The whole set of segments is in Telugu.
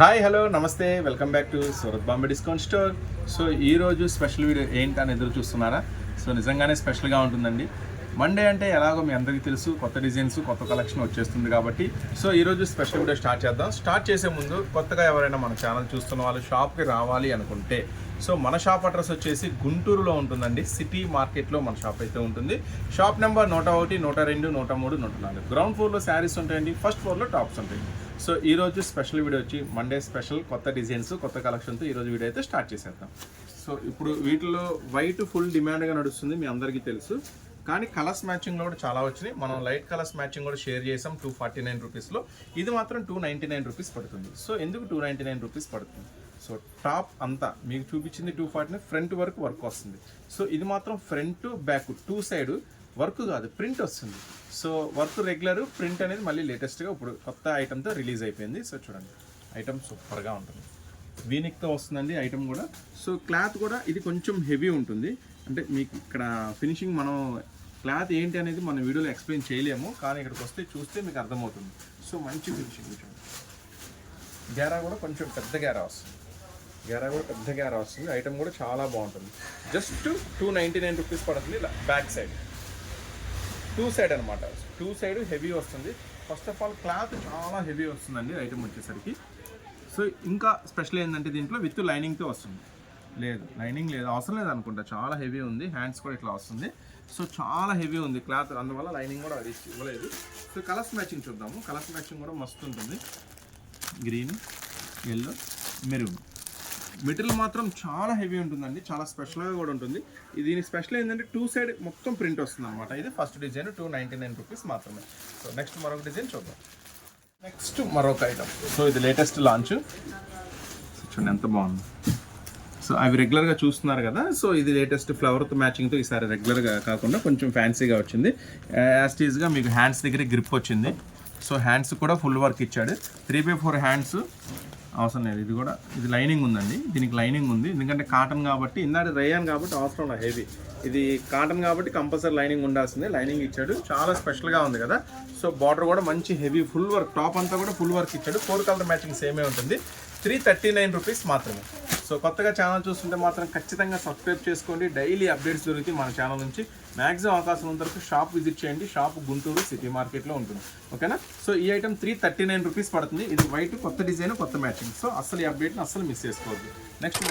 Hi hello namaste. Welcome back to Surat Bombay discount store. So ఈ రోజు స్పెషల్ వీడియో ఏంటని ఎదురు చూస్తున్నారా? సో నిజంగానే స్పెషల్గా ఉంటుందండి. మండే అంటే ఎలాగో మీ అందరికీ తెలుసు కొత్త డిజైన్స్ కొత్త కలెక్షన్ వచ్చేస్తుంది కాబట్టి. సో ఈ రోజు స్పెషల్ వీడియో స్టార్ట్ చేద్దాం. స్టార్ట్ చేసే ముందు కొత్తగా ఎవరైనా మన ఛానల్ చూస్తున్న వాళ్ళు షాప్కి రావాలి అనుకుంటే సో మన షాప్ అడ్రస్ వచ్చేసి గుంటూరులో ఉంటుందండి. సిటీ మార్కెట్లో మన షాప్ అయితే ఉంటుంది. షాప్ నెంబర్ నూట ఒకటి నూట రెండు నూట మూడు నూట నాలుగు. గ్రౌండ్ ఫ్లోర్లో శారీస్ ఉంటాయండి. ఫస్ట్ ఫ్లోర్లో టాప్స్ ఉంటాయి సో ఈ రోజు స్పెషల్ వీడియో వచ్చి మండే స్పెషల్ కొత్త డిజైన్స్ కొత్త కలెక్షన్తో ఈరోజు వీడియో అయితే స్టార్ట్ చేసేద్దాం. సో ఇప్పుడు వీటిలో వైట్ ఫుల్ డిమాండ్గా నడుస్తుంది మీ అందరికీ తెలుసు. కానీ కలర్స్ మ్యాచింగ్లో కూడా చాలా వచ్చినాయి. మనం లైట్ కలర్స్ మ్యాచింగ్ కూడా షేర్ చేసాం టూ ఫార్టీ నైన్ రూపీస్లో. ఇది మాత్రం టూ నైంటీ నైన్ రూపీస్ పడుతుంది. సో ఎందుకు టూ నైంటీ నైన్ రూపీస్ పడుతుంది? సో టాప్ అంతా మీకు చూపించింది టూ ఫార్టీ ఫ్రంట్ వరకు వర్క్ వస్తుంది. సో ఇది మాత్రం front back two side work కాదు ప్రింట్ వస్తుంది. సో వర్క్ రెగ్యులర్ ప్రింట్ అనేది మళ్ళీ లేటెస్ట్గా ఇప్పుడు కొత్త ఐటమ్తో రిలీజ్ అయిపోయింది. సో చూడండి. ఐటమ్ సూపర్గా ఉంటుంది. వీనిక్తో వస్తుందండి ఐటమ్ కూడా. సో క్లాత్ కూడా ఇది కొంచెం హెవీ ఉంటుంది. అంటే మీకు ఇక్కడ ఫినిషింగ్ మనం క్లాత్ ఏంటి అనేది మన వీడియోలో ఎక్స్ప్లెయిన్ చేయలేము. కానీ ఇక్కడికి వస్తే చూస్తే మీకు అర్థమవుతుంది. సో మంచి ఫినిషింగ్ చూడండి. గ్యారా కూడా కొంచెం పెద్ద గ్యారా వస్తుంది. గ్యారా కూడా పెద్ద గ్యారా వస్తుంది. ఐటమ్ కూడా చాలా బాగుంటుంది. Just two ninety nine rupees పడుతుంది. ఇలా బ్యాక్ సైడ్. టూ సైడ్ అనమాట టూ సైడ్ హెవీ వస్తుంది. ఫస్ట్ ఆఫ్ ఆల్ క్లాత్ చాలా హెవీ వస్తుందండి ఐటమ్ వచ్చేసరికి. సో ఇంకా స్పెషల్ ఏంటంటే దీంట్లో విత్ లైనింగ్తో వస్తుంది. లేదు లైనింగ్ లేదు అవసరం లేదు అనుకుంటా. చాలా హెవీ ఉంది హ్యాండ్స్ కూడా ఇట్లా వస్తుంది. సో చాలా హెవీ ఉంది క్లాత్ అందువల్ల లైనింగ్ కూడా అది ఇవ్వలేదు. సో కలర్స్ మ్యాచింగ్ చూద్దాము. కలర్స్ మ్యాచింగ్ కూడా మస్తు ఉంటుంది. గ్రీన్ ఎల్లో మెరూన్ మెటీరియల్ మాత్రం చాలా హెవీ ఉంటుందండి చాలా స్పెషల్గా కూడా ఉంటుంది. దీని స్పెషల్ ఏంటంటే టూ సైడ్ మొత్తం ప్రింట్ వస్తుంది అనమాట ఇది first design two ninety nine rupees మాత్రమే. సో నెక్స్ట్ మరొక డిజైన్ చూద్దాం. నెక్స్ట్ మరొక ఐటమ్ సో ఇది లేటెస్ట్ లాంచ్ చూడండి ఎంత బాగుంది. సో అవి రెగ్యులర్గా చూస్తున్నారు కదా. సో ఇది లేటెస్ట్ ఫ్లవర్తో మ్యాచింగ్తో ఈసారి రెగ్యులర్గా కాకుండా కొంచెం ఫ్యాన్సీగా వచ్చింది. Uh, యాస్టీజ్గా మీకు హ్యాండ్స్ దగ్గర గ్రిప్ వచ్చింది. సో హ్యాండ్స్ కూడా ఫుల్ వర్క్ ఇచ్చాడు. త్రీ బై ఫోర్ హ్యాండ్స్ అవసరం లేదు. ఇది కూడా ఇది లైనింగ్ ఉందండి. దీనికి లైనింగ్ ఉంది. ఎందుకంటే కాటన్ కాబట్టి ఇందాక రేయాన్ కాబట్టి అవసరం లేదు హెవీ. ఇది కాటన్ కాబట్టి కంపల్సరీ లైనింగ్ ఉండాల్సిందే. లైనింగ్ ఇచ్చాడు. చాలా స్పెషల్గా ఉంది కదా. సో బార్డర్ కూడా మంచి హెవీ ఫుల్ వర్క్ టాప్ అంతా కూడా ఫుల్ వర్క్ ఇచ్చాడు. ఫోర్ కలర్ మ్యాచింగ్ సేమే ఉంటుంది. త్రీ థర్టీ నైన్ రూపీస్ మాత్రమే. సో కొత్తగా ఛానల్ చూస్తుంటే మాత్రం ఖచ్చితంగా సబ్స్క్రైబ్ చేసుకోండి. డైలీ అప్డేట్స్ దొరుకుతాయి మన ఛానల్ నుంచి మ్యాక్సిమం అవకాశం ఉన్నంత వరకు షాప్ విజిట్ చేయండి. షాప్ గుంటూరు సిటీ మార్కెట్లో ఉంటుంది. ఓకేనా? సో ఈ item three thirty nine rupees పడుతుంది. ఇది వైట్ కొత్త డిజైన్ కొత్త మ్యాచింగ్ సో అసలు ఈ అప్డేట్ని అసలు మిస్ చేసుకోవద్దు. నెక్స్ట్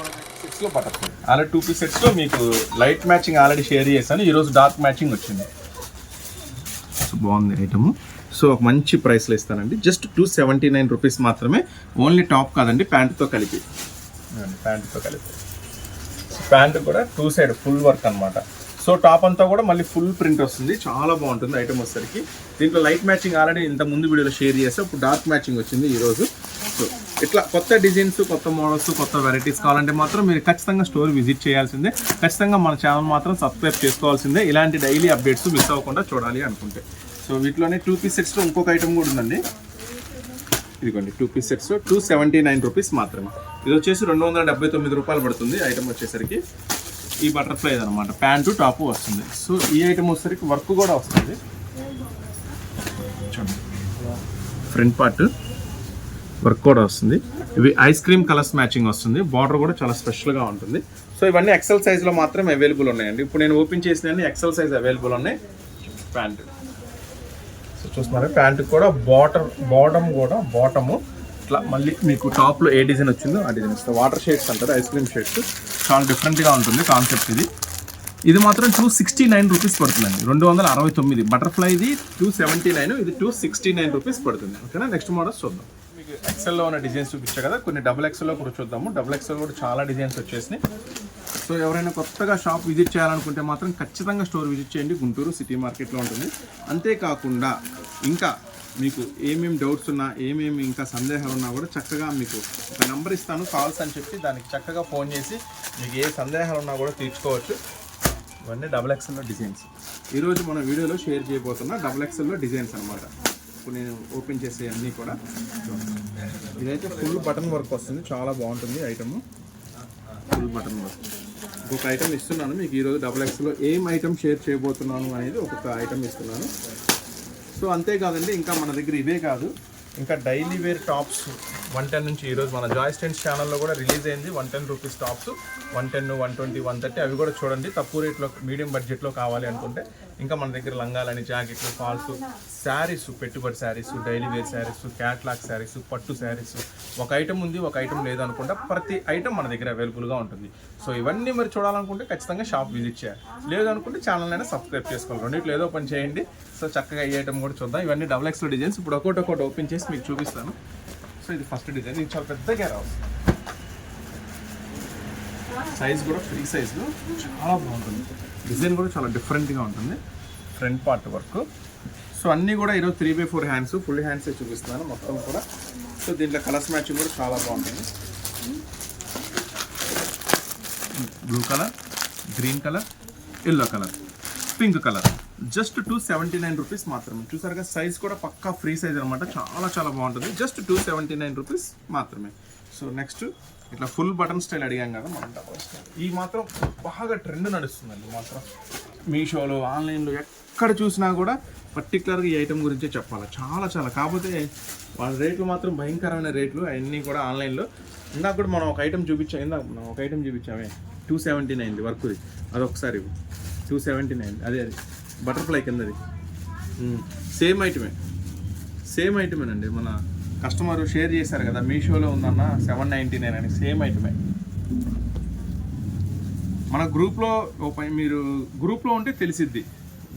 సెట్స్లో బటర్ఫ్లై ఆల్రెడీ టూ పీస్ సెట్స్లో మీకు లైట్ మ్యాచింగ్ ఆల్రెడీ షేర్ చేశాను. ఈరోజు డార్క్ మ్యాచింగ్ వచ్చింది. సో బాగుంది ఐటమ్ సో ఒక మంచి ప్రైస్లో ఇస్తానండి. Just two seventy nine rupees మాత్రమే. ఓన్లీ టాప్ కాదండి ప్యాంటుతో కలిపి. ప్యాంటుతో కలిపి. ప్యాంటు కూడా టూ సైడ్ ఫుల్ వర్క్ అన్నమాట. సో టాప్ అంతా కూడా మళ్ళీ ఫుల్ ప్రింట్ వస్తుంది. చాలా బాగుంటుంది ఐటమ్ వచ్చేసరికి. దీంట్లో లైట్ మ్యాచింగ్ ఆల్రెడీ ఇంత ముందు వీడియోలో షేర్ చేస్తే ఇప్పుడు డార్క్ మ్యాచింగ్ వచ్చింది ఈరోజు సో ఇట్లా కొత్త డిజైన్స్ కొత్త మోడల్స్ కొత్త వెరైటీస్ కావాలంటే మాత్రం మీరు ఖచ్చితంగా స్టోర్ విజిట్ చేయాల్సిందే. ఖచ్చితంగా మన ఛానల్ మాత్రం సబ్స్క్రైబ్ చేసుకోవాల్సిందే. ఇలాంటి డైలీ అప్డేట్స్ మిస్ అవ్వకుండా చూడాలి అనుకుంటే. సో వీటిలోనే టూ పీస్ సెట్స్లో ఇంకొక ఐటమ్ కూడా ఉందండి. ఇదిగోండి two piece sets two seventy nine rupees మాత్రమే. ఇది వచ్చేసి రెండు వందల డెబ్బై తొమ్మిది రూపాయలు పడుతుంది ఐటమ్ వచ్చేసరికి. ఈ బటర్ఫ్లై అనమాట ప్యాంటు టాపు వస్తుంది. సో ఈ ఐటమ్ వచ్చేసరికి వర్క్ కూడా వస్తుంది. చూడండి. ఫ్రంట్ పార్ట్ వర్క్ కూడా వస్తుంది. ఇవి ఐస్ క్రీమ్ కలర్స్ మ్యాచింగ్ వస్తుంది. బార్డర్ కూడా చాలా స్పెషల్గా ఉంటుంది. సో ఇవన్నీ ఎక్సెల్ సైజ్లో మాత్రమే అవైలబుల్ ఉన్నాయండి. ఇప్పుడు నేను ఓపెన్ చేసిన ఎక్సెల్ సైజ్ అవైలబుల్ ఉన్నాయి. ప్యాంటు చూస్తున్నారు. ప్యాంట్ కూడా బాటమ్ బాటమ్ కూడా బాటము. ఇట్లా మళ్ళీ మీకు టాప్లో ఏ డిజైన్ వచ్చిందో ఆ డిజైన్ ఇస్తుంది వాటర్ షేడ్స్ అంటారు ఐస్ క్రీమ్ షేడ్స్. చాలా డిఫరెంట్గా ఉంటుంది కాన్సెప్ట్ ఇది. ఇది మాత్రం టూ సిక్స్టీ నైన్ రూపీస్ పడుతుందండి. రెండు వందల అరవై తొమ్మిది. బటర్ఫ్లై ఇది టూ సెవెంటీ నైన్ ఇది టూ సిక్స్టీ నైన్ రూపీస్ పడుతుంది ఓకేనా నెక్స్ట్ మోడల్స్ చూద్దాం. మీకు ఎక్సెల్లో ఉన్న డిజైన్స్ చూపించా కదా కొన్ని డబుల్ ఎక్సెల్లో కూడా చూద్దాము. డబుల్ ఎక్సెల్ కూడా చాలా డిజైన్స్ వచ్చేసినాయి. సో ఎవరైనా కొత్తగా షాప్ విజిట్ చేయాలనుకుంటే మాత్రం ఖచ్చితంగా స్టోర్ విజిట్ చేయండి. గుంటూరు సిటీ మార్కెట్లో ఉంటుంది. అంతేకాకుండా ఇంకా మీకు ఏమేమి డౌట్స్ ఉన్నా ఏమేమి ఇంకా సందేహాలు ఉన్నా కూడా చక్కగా మీకు ఒక నెంబర్ ఇస్తాను కాల్స్ అని చెప్పి దానికి చక్కగా ఫోన్ చేసి మీకు ఏ సందేహాలు ఉన్నా కూడా తీర్చుకోవచ్చు. ఇవన్నీ డబుల్ ఎక్స్ఎల్లో డిజైన్స్ ఈరోజు మన వీడియోలో షేర్ చేయబోతున్న డబుల్ ఎక్స్ఎల్లో డిజైన్స్ అనమాట ఇప్పుడు నేను ఓపెన్ చేసే అన్నీ కూడా. ఇదైతే ఫుల్ బటన్ వర్క్ వస్తుంది. చాలా బాగుంటుంది ఐటమ్ ఫుల్ బటన్ వర్క్ ఇంకొక ఐటమ్ ఇస్తున్నాను. మీకు ఈరోజు డబుల్ ఎక్స్లో ఏం ఐటమ్ షేర్ చేయబోతున్నాను అనేది ఒక్కొక్క ఐటమ్ ఇస్తున్నాను. సో అంతేకాదండి ఇంకా మన దగ్గర ఇవే కాదు. ఇంకా daily wear tops one ten నుంచి ఈరోజు మన జాయ్ స్టెంట్స్ ఛానల్లో కూడా రిలీజ్ అయింది one ten rupees tops. One ten one twenty one thirty అవి కూడా చూడండి. తక్కువ రేట్లో మీడియం బడ్జెట్లో కావాలి అనుకుంటే ఇంకా మన దగ్గర లంగాలని జాకెట్లు ఫాల్స్ శారీస్ పెట్టుబడి sarees daily wear sarees catalogue sarees పట్టు శారీస్. ఒక ఐటమ్ ఉంది ఒక ఐటమ్ లేదనుకుంటే ప్రతి ఐటమ్ మన దగ్గర అవైలబుల్గా ఉంటుంది. సో ఇవన్నీ మరి చూడాలనుకుంటే ఖచ్చితంగా షాప్ విజిట్ చేయాలి. లేదనుకుంటే ఛానల్ అయినా సబ్స్క్రైబ్ చేసుకోవాలి. రెండిట్లో ఏదో పని చేయండి. సో చక్కగా ఈ ఐటమ్ కూడా చూద్దాం. ఇవన్నీ డబుల్ ఎక్స్లో డిజైన్స్ ఇప్పుడు ఒకటి ఒకటి ఓపెన్ చేసి మీకు చూపిస్తాను. సో ఇది ఫస్ట్ డిజైన్ ఇది చాలా పెద్దగా రావు సైజ్ కూడా ఫ్రీ సైజు చాలా బాగుంటుంది. డిజైన్ కూడా చాలా డిఫరెంట్గా ఉంటుంది. ఫ్రంట్ పార్ట్ వర్క్ సో అన్నీ కూడా ఈరోజు three by four hands full హ్యాండ్సే చూపిస్తున్నాను. మొత్తం కూడా. సో దీంట్లో కలర్స్ మ్యాచింగ్ కూడా చాలా బాగుంటుంది. Blue colour green colour yellow colour pink colour just two seventy nine rupees మాత్రమే. చూసారుగా సైజ్ కూడా పక్కా ఫ్రీ సైజ్ అనమాట చాలా చాలా బాగుంటుంది. Just two seventy nine rupees మాత్రమే. సో నెక్స్ట్ ఇట్లా ఫుల్ బటన్ స్టైల్ అడిగాం కదా మనం ఈ మాత్రం బాగా ట్రెండ్ నడుస్తుందండి మాత్రం. మీషోలో ఆన్లైన్లో ఎక్కడ చూసినా కూడా పర్టికులర్గా ఈ ఐటెం గురించే చెప్పాలి. చాలా చాలా. కాకపోతే వాళ్ళ రేట్లు మాత్రం భయంకరమైన రేట్లు అవన్నీ కూడా ఆన్లైన్లో. ఇందాక కూడా మనం ఒక ఐటెం చూపించాం ఇందాక మనం ఒక ఐటెం చూపించామే. టూ సెవెంటీ నైన్ది వర్క్ది అదొకసారి టూ సెవెంటీ నైన్ అదే అది. బటర్ఫ్లై కిందది. సేమ్ ఐటమే సేమ్ ఐటమేనండి మన కస్టమర్ షేర్ చేశారు కదా మీషోలో ఉందన్న సెవెన్ నైంటీ నైన్ అని సేమ్ ఐటమే. మన గ్రూప్లో మీరు గ్రూప్లో ఉంటే తెలిసిద్ది.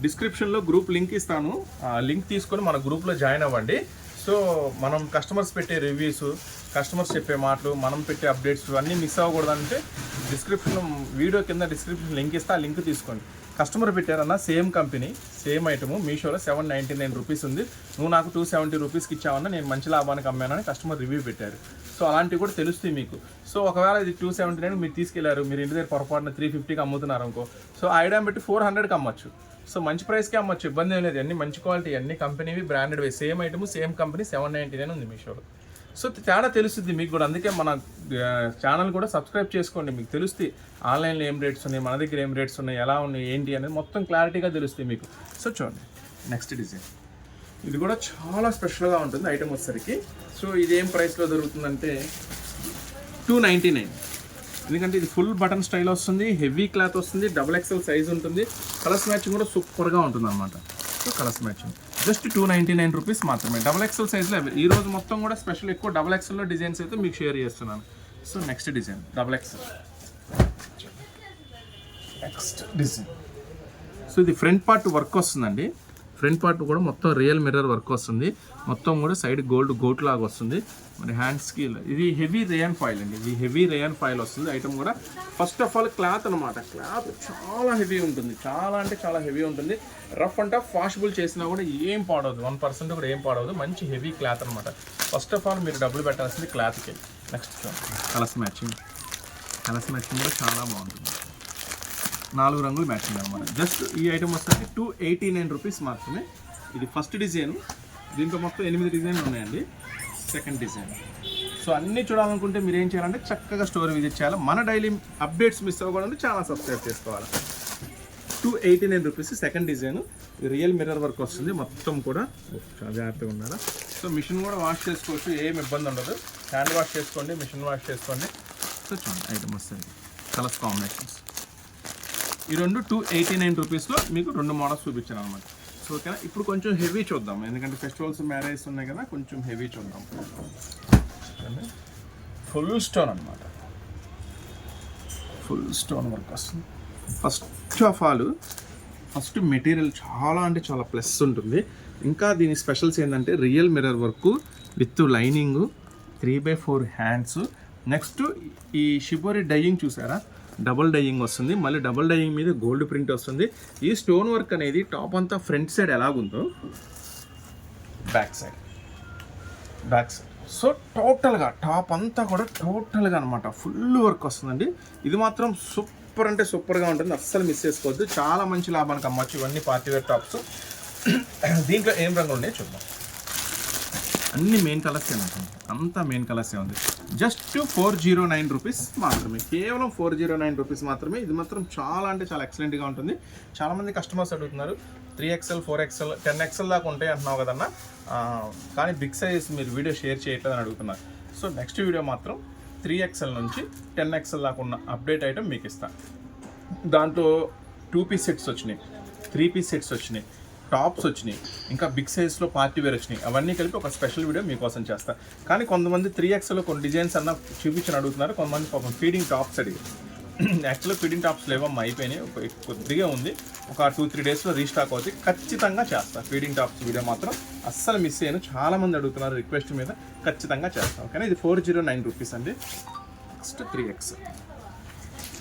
డిస్క్రిప్షన్లో గ్రూప్ లింక్ ఇస్తాను. ఆ లింక్ తీసుకొని మన గ్రూప్లో జాయిన్ అవ్వండి. సో మనం కస్టమర్స్ పెట్టే రివ్యూస్ కస్టమర్స్ చెప్పే మాటలు మనం పెట్టే అప్డేట్స్ అన్నీ మిస్ అవ్వకూడదంటే డిస్క్రిప్షన్ వీడియో కింద డిస్క్రిప్షన్ లింక్ ఇస్తే ఆ లింక్ తీసుకోండి. కస్టమర్ పెట్టారన్న సేమ్ కంపెనీ సేమ్ ఐటమ్. మీషోలో సెవెన్ నైంటీ నైన్ రూపీస్ ఉంది. నువ్వు నాకు టూ సెవెంటీ రూపీస్కి ఇచ్చావన్న నేను మంచి లాభానికి అమ్మానని కస్టమర్ రివ్యూ పెట్టారు. సో అలాంటివి కూడా తెలుస్తాయి మీకు. సో ఒకవేళ ఇది టూ సెవెంటీ నైన్ మీరు తీసుకెళ్ళారు మీరు ఇంటి దగ్గర పొరపాటున త్రీ ఫిఫ్టీకి అమ్ముతున్నారు అనుకో సో ఐడియా పెట్టి ఫోర్ హండ్రెడ్కి అమ్మచ్చు. సో మంచి ప్రైస్కి అమ్మచ్చు. ఇబ్బంది ఏం లేదు. అన్ని మంచి క్వాలిటీ అన్ని కంపెనీవి branded same item same company seven ninety nine ఉంది మీషోలో. సో తేడా తెలుస్తుంది మీకు కూడా. అందుకే మన ఛానల్ కూడా సబ్స్క్రైబ్ చేసుకోండి. మీకు తెలుస్తుంది ఆన్లైన్లో ఏం రేట్స్ ఉన్నాయి మన దగ్గర ఏం రేట్స్ ఉన్నాయి ఎలా ఉన్నాయి ఏంటి అనేది మొత్తం క్లారిటీగా తెలుస్తుంది మీకు. సో చూడండి నెక్స్ట్ డిజైన్. ఇది కూడా చాలా స్పెషల్గా ఉంటుంది ఐటమ్ వచ్చేసరికి. సో ఇది ఏం ప్రైస్లో దొరుకుతుందంటే టూ నైంటీ నైన్. ఎందుకంటే ఇది ఫుల్ బటన్ స్టైల్ వస్తుంది హెవీ క్లాత్ వస్తుంది డబుల్ ఎక్స్ఎల్ సైజ్ ఉంటుంది. కలర్స్ మ్యాచింగ్ కూడా సూపర్గా ఉంటుంది అనమాట so colours matching. Just two ninety nine rupees మాత్రమే. డబల్ ఎక్స్ఎల్ సైజ్లో ఈ రోజు మొత్తం కూడా స్పెషల్ ఎక్కువ డబల్ ఎక్స్ఎల్లో డిజైన్స్ అయితే మీకు షేర్ చేస్తున్నాను. So next design double XL next design so ఇది ఫ్రంట్ పార్ట్ వర్క్ వస్తుందండి. ఫ్రంట్ పార్ట్ కూడా మొత్తం రియల్ మిర్రర్ వర్క్ వస్తుంది. మొత్తం కూడా సైడ్ గోల్డ్ గోట్ లాగా వస్తుంది. మరి హ్యాండ్స్కి ఇది హెవీ రేయన్ ఫాయిల్ అండి. ఇది హెవీ రేయన్ ఫాయిల్ వస్తుంది. ఐటమ్ కూడా ఫస్ట్ ఆఫ్ ఆల్ క్లాత్ అనమాట క్లాత్ చాలా హెవీ ఉంటుంది. చాలా అంటే చాలా హెవీ ఉంటుంది. రఫ్ అండ్ టఫ్ వాషబుల్ చేసినా కూడా ఏం పాడవదు. వన్ పర్సెంట్ కూడా ఏం పాడవదు. మంచి హెవీ క్లాత్ అనమాట ఫస్ట్ ఆఫ్ ఆల్ మీరు డబ్బులు పెట్టాల్సింది క్లాత్కి next colours matching colours matching కూడా చాలా బాగుంటుంది. నాలుగు రంగులు మ్యాచింగ్ అనమాట జస్ట్ ఈ ఐటమ్ వస్తే టూ ఎయిటీ నైన్ రూపీస్ మాత్రమే. ఇది ఫస్ట్ డిజైన్ దీంతో మొత్తం ఎనిమిది డిజైన్లు ఉన్నాయండి. సెకండ్ డిజైన్ సో అన్నీ చూడాలనుకుంటే మీరు ఏం చేయాలంటే చక్కగా స్టోర్ విజిట్ చేయాలి. మన డైలీ అప్డేట్స్ మిస్ అవ్వకూడదు చాలా సబ్స్క్రైబ్ చేసుకోవాలి. Two eighty nine rupees second design real mirror work వస్తుంది. మొత్తం కూడా జాగ్రత్తగా ఉన్నారా సో మిషన్ కూడా వాష్ చేసుకోవచ్చు. ఏం ఇబ్బంది ఉండదు. హ్యాండ్ వాష్ చేసుకోండి మిషన్ వాష్ చేసుకోండి. సో చూడండి ఐటమ్ వస్తుంది. కలర్స్ కాంబినేషన్స్ ఈ రెండు టూ ఎయిటీ నైన్ రూపీస్లో మీకు రెండు మోడల్స్ చూపించాను అనమాట సో ఓకేనా? ఇప్పుడు కొంచెం హెవీ చూద్దాం. ఎందుకంటే ఫెస్టివల్స్ మ్యారేజ్ ఉన్నాయి కదా కొంచెం హెవీ చూద్దాం. ఫుల్ స్టోన్ అనమాట ఫుల్ స్టోన్ వర్క్ వస్తుంది. First of all first material చాలా అంటే చాలా ప్లస్ ఉంటుంది. ఇంకా దీని స్పెషల్స్ ఏంటంటే real mirror work with lining three by four hands next ఈ షిబోరి డైయింగ్ చూసారా? డబుల్ డైయింగ్ వస్తుంది. మళ్ళీ డబుల్ డైయింగ్ మీద గోల్డ్ ప్రింట్ వస్తుంది. ఈ స్టోన్ వర్క్ అనేది టాప్ అంతా ఫ్రంట్ సైడ్ ఎలాగుందో back side. Back side. So టోటల్గా టాప్ అంతా కూడా టోటల్గా అనమాట ఫుల్ వర్క్ వస్తుందండి. ఇది మాత్రం సూపర్ అంటే సూపర్గా ఉంటుంది. అస్సలు మిస్ చేసుకోవద్దు. చాలా మంచి లాభానికి అమ్మచ్చు. ఇవన్నీ పార్టీవేర్ టాప్స్. దీంట్లో ఏం రంగులు ఉన్నాయో చూద్దాం. అన్ని మెయిన్ కలర్సే ఉంటుంది అంతా మెయిన్ కలర్సే ఉంది. Just four zero nine rupees మాత్రమే. కేవలం ఫోర్ జీరో నైన్ రూపీస్ మాత్రమే. ఇది మాత్రం చాలా అంటే చాలా ఎక్సలెంట్గా ఉంటుంది. చాలామంది కస్టమర్స్ అడుగుతున్నారు three XL four XL ten XL దాకా ఉంటాయి అంటున్నావు కదన్నా. కానీ బిగ్ సైజ్ మీరు వీడియో షేర్ చేయట్లేదని అని అడుగుతున్నారు. సో నెక్స్ట్ వీడియో మాత్రం త్రీ ఎక్స్ఎల్ నుంచి టెన్ ఎక్స్ఎల్ దాకా ఉన్న అప్డేట్ ఐటమ్ మీకు ఇస్తాను దాంట్లో టూ పీస్ సెట్స్ వచ్చినాయి. త్రీ పీస్ సెట్స్ వచ్చినాయి. టాప్స్ వచ్చినాయి. ఇంకా బిగ్ సైజ్లో పార్టీ వేర్ వచ్చినాయి. అవన్నీ కలిపి ఒక స్పెషల్ వీడియో మీకోసం చేస్తా. కానీ కొంతమంది త్రీ ఎక్స్లో కొన్ని డిజైన్స్ అన్న చూపించని అడుగుతున్నారు. కొంతమంది పాపం ఫీడింగ్ టాప్స్ అడిగి యాక్చువల్గా ఫీడింగ్ టాప్స్ లేవమ్మా అయిపోయినాయి. కొద్దిగా ఉంది. ఒక టూ త్రీ డేస్లో రీస్టాక్ అవుతుంది ఖచ్చితంగా చేస్తాను ఫీడింగ్ టాప్స్ వీడియో మాత్రం అస్సలు మిస్ అయ్యాను చాలా మంది అడుగుతున్నారు రిక్వెస్ట్ మీద. ఖచ్చితంగా చేస్తాను ఓకేనా? ఇది ఫోర్ జీరో నైన్ రూపీస్ అండి. Next three X.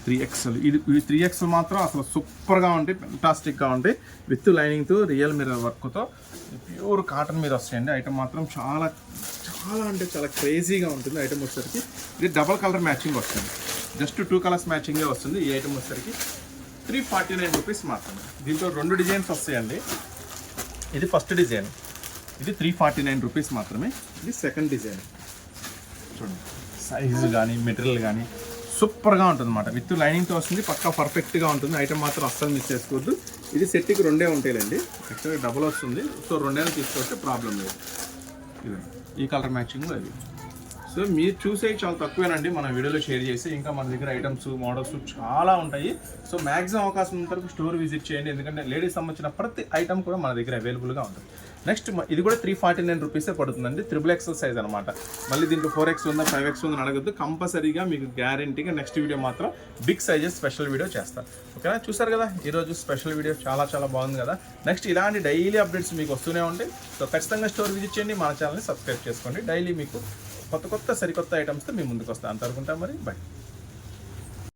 Three XL. ఇది ఈ త్రీ ఎక్స్ఎల్ మాత్రం అసలు సూపర్గా ఉంటాయి ఫెంటాస్టిక్గా ఉంటాయి. విత్ లైనింగ్తో రియల్ మిర్రర్ వర్క్తో. ప్యూర్ కాటన్ మీద వస్తాయండి. ఐటమ్ మాత్రం చాలా చాలా అంటే చాలా క్రేజీగా ఉంటుంది ఐటమ్ వచ్చేసరికి. ఇది డబల్ కలర్ మ్యాచింగ్ వస్తుంది. జస్ట్ టూ కలర్స్ మ్యాచింగే వస్తుంది ఈ ఐటమ్ వచ్చేసరికి. త్రీ ఫార్టీ నైన్ రూపీస్ మాత్రమే దీంట్లో రెండు డిజైన్స్ వస్తాయండి. ఇది ఫస్ట్ డిజైన్. ఇది త్రీ ఫార్టీ నైన్ రూపీస్ మాత్రమే. ఇది సెకండ్ డిజైన్. చూడండి. సైజు కానీ మెటీరియల్ కానీ సూపర్గా ఉంటుంది అనమాట విత్ లైనింగ్తో వస్తుంది పక్కా పర్ఫెక్ట్గా ఉంటుంది. ఐటమ్ మాత్రం అస్సలు మిస్ చేసుకోవద్దు. ఇది సెట్కి రెండే ఉంటాయిలేండి. యాక్చువల్గా డబుల్ వస్తుంది. సో రెండైనా తీసుకోవచ్చు ప్రాబ్లం లేదు. ఈ కలర్ మ్యాచింగ్ అది. సో మీరు చూసే చాలా తక్కువేనండి. మన వీడియోలో షేర్ చేసి ఇంకా మన దగ్గర ఐటమ్స్ మోడల్స్ చాలా ఉంటాయి. సో మ్యాక్సిమం అవకాశం ఉన్నంత వరకు స్టోర్ విజిట్ చేయండి. ఎందుకంటే లేడీస్ సంబంధించిన ప్రతి ఐటమ్ కూడా మన దగ్గర అవైలబుల్గా ఉంటుంది. నెక్స్ట్ ఇది కూడా త్రీ ఫార్టీ నైన్ రూపీసే పడుతుందండి. త్రిబుల్ ఎక్సెల్ సైజ్ అనమాట మళ్ళీ దీంట్లో ఫోర్ ఎక్స్ ఉందా ఫైవ్ ఎక్స్ ఉందని అడగద్దు. కంపల్సరీగా మీకు గ్యారంటీగా నెక్స్ట్ వీడియో మాత్రం బిగ్ సైజెస్ స్పెషల్ వీడియో చేస్తాను ఓకేనా? చూసారు కదా? ఈరోజు స్పెషల్ వీడియో చాలా చాలా బాగుంది కదా? నెక్స్ట్ ఇలాంటి డైలీ అప్డేట్స్ మీకు వస్తూనే ఉంటాయి. సో ఖచ్చితంగా స్టోర్ విజిట్ చేయండి. మన ఛానల్ని సబ్స్క్రైబ్ చేసుకోండి. డైలీ మీకు కొత్త కొత్త సరికొత్త ఐటమ్స్తో మీ ముందుకు వస్తాను అంతవరకు మరి. బై